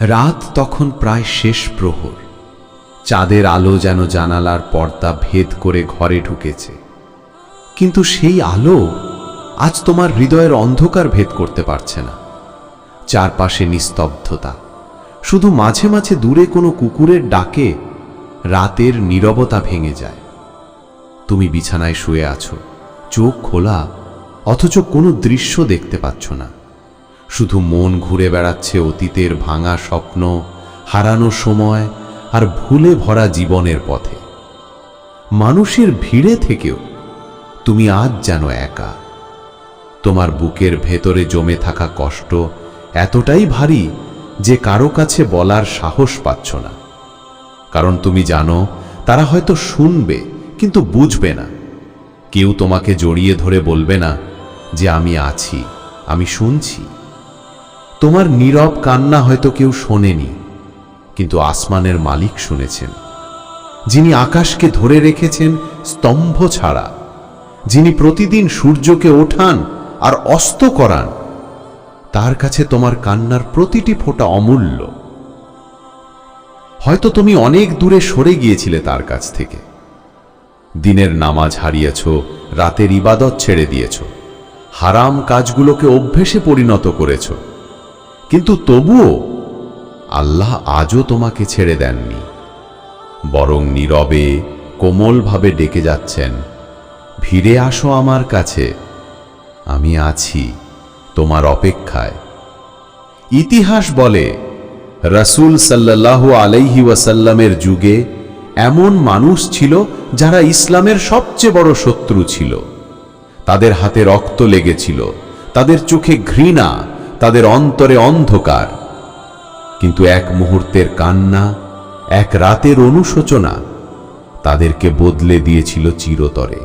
রাত তখন প্রায় শেষ প্রহর। চাঁদের আলো যেন জানালার পর্দা ভেদ করে ঘরে ঢুকেছে। কিন্তু সেই আলো আজ তোমার হৃদয়ের অন্ধকার ভেদ করতে পারছে না। চারপাশে নিস্তব্ধতা। শুধু মাঝে মাঝে দূরে কোনো কুকুরের ডাকে রাতের নীরবতা ভেঙে যায়। তুমি বিছানায় শুয়ে আছো, চোখ খোলা, অথচ কোনো দৃশ্য দেখতে পাচ্ছ না। শুধু মন ঘুরে বেড়াচ্ছে অতীতের ভাঙা স্বপ্ন, হারানো সময় আর ভুলে ভরা জীবনের পথে। মানুষের ভিড়ে থেকেও তুমি আজ যেন একা। তোমার বুকের ভেতরে জমে থাকা কষ্ট এতটাই ভারী যে কারও কাছে বলার সাহস পাচ্ছ না। কারণ তুমি জানো, তারা হয়তো শুনবে কিন্তু বুঝবে না। কেউ তোমাকে জড়িয়ে ধরে বলবে না যে, আমি আছি, আমি শুনছি। তোমার নীরব কান্না হয়তো কেউ শোনেনি, কিন্তু আসমানের মালিক শুনেছেন। যিনি আকাশকে ধরে রেখেছেন স্তম্ভ ছাড়া, যিনি প্রতিদিন সূর্যকে ওঠান আর অস্ত করান, তার কাছে তোমার কান্নার প্রতিটি ফোঁটা অমূল্য। হয়তো তুমি অনেক দূরে সরে গিয়েছিলে তার কাছ থেকে। দিনের নামাজ হারিয়েছ, রাতের ইবাদত ছেড়ে দিয়েছ, হারাম কাজগুলোকে অভ্যেসে পরিণত করেছ। কিন্তু তবুও আল্লাহ আজও তোমাকে ছেড়ে দেননি। বরং নীরবে, কোমলভাবে ডেকে যাচ্ছেন ভিড়ে আসো আমার কাছে, আমি আছি তোমার অপেক্ষায়। ইতিহাস বলে, রসুল সাল্লাল্লাহু আলাইহি ওয়াসাল্লামের যুগে এমন মানুষ ছিল যারা ইসলামের সবচেয়ে বড় শত্রু ছিল। তাদের হাতে রক্ত লেগেছিল, তাদের চোখে ঘৃণা তাদের অন্তরে অন্ধকার। কিন্তু এক মুহূর্তের কান্না, এক রাতের অনুশোচনা তাদেরকে বদলে দিয়েছিল চিরতরে।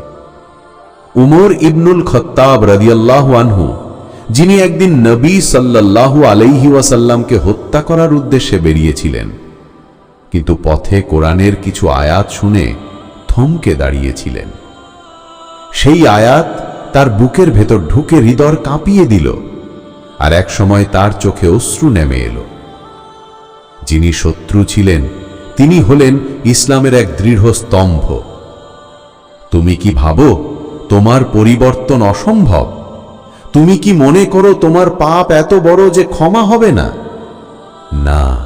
উমর ইবনুল খত্তাব রাদিয়াল্লাহু আনহু, যিনি একদিন নবী সাল্লাল্লাহু আলাইহি ওয়াসাল্লামকে হত্যা করার উদ্দেশ্যে বেরিয়েছিলেন, কিন্তু পথে কোরআনের কিছু আয়াত শুনে থমকে দাঁড়িয়েছিলেন। সেই আয়াত তার বুকের ভেতর ঢুকে হৃদয় কাঁপিয়ে দিল। আর এক সময় তার চোখে অশ্রু নেমে এলো। যিনি শত্রু ছিলেন, তিনি হলেন ইসলামের এক দৃঢ় স্তম্ভ। তুমি কি ভাবো, তোমার পরিবর্তন অসম্ভব? তুমি কি মনে করো তোমার পাপ এত বড় যে ক্ষমা হবে না? না।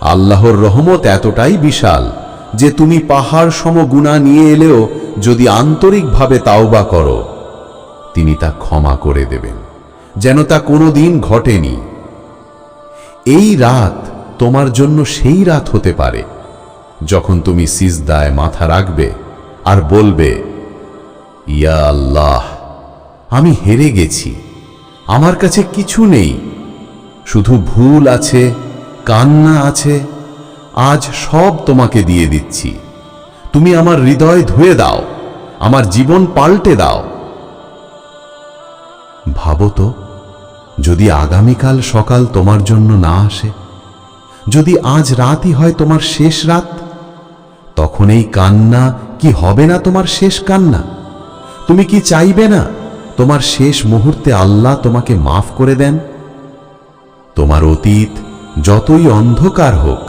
আল্লাহর রহমত এতটাই বিশাল যে তুমি পাহাড় সম গুণা নিয়ে এলেও যদি আন্তরিকভাবে তাওবা করো, তিনি তা ক্ষমা করে দেবেন। যেন তা কোনোদিন ঘটেনি। এই রাত তোমার জন্য সেই রাত হতে পারে, যখন তুমি সিজদায় মাথা রাখবে আর বলবে, ইয়া আল্লাহ, আমি হেরে গেছি, আমার কাছে কিছু নেই, শুধু ভুল আছে, কান্না আছে, আজ সব তোমাকে দিয়ে দিচ্ছি। তুমি আমার হৃদয় ধুয়ে দাও, আমার জীবন পাল্টে দাও। ভাবো তো, যদি আগামীকাল সকাল তোমার জন্য না আসে, যদি আজ রাতই হয় তোমার শেষ রাত, তখন এই কান্না কি হবে না তোমার শেষ কান্না? তুমি কি চাইবে না তোমার শেষ মুহূর্তে আল্লাহ তোমাকে মাফ করে দেন? তোমার অতীত যতই অন্ধকার হোক,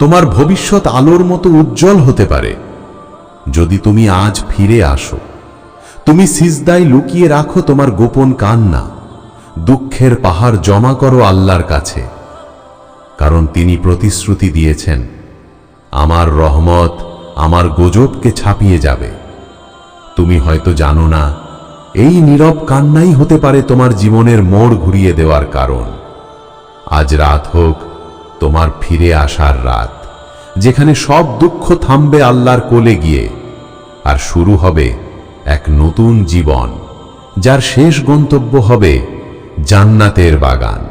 তোমার ভবিষ্যৎ আলোর মতো উজ্জ্বল হতে পারে। যদি তুমি আজ ফিরে আসো তুমি সিজদায় লুকিয়ে রাখো তোমার গোপন কান্না। দুঃখের পাহাড় জমা করো আল্লাহর কাছে। কারণ তিনি প্রতিশ্রুতি দিয়েছেন, আমার রহমত আমার গজবকে ছাপিয়ে যাবে। তুমি হয়তো জানো না, এই নীরব কান্নাই হতে পারে তোমার জীবনের মোড় ঘুরিয়ে দেওয়ার কারণ। আজ রাত হোক, তোমার ফিরে আসার রাত, যেখানে সব দুঃখ থামবে আল্লাহর কোলে গিয়ে, আর শুরু হবে এক নতুন জীবন যার শেষ গন্তব্য হবে জান্নাতের বাগান।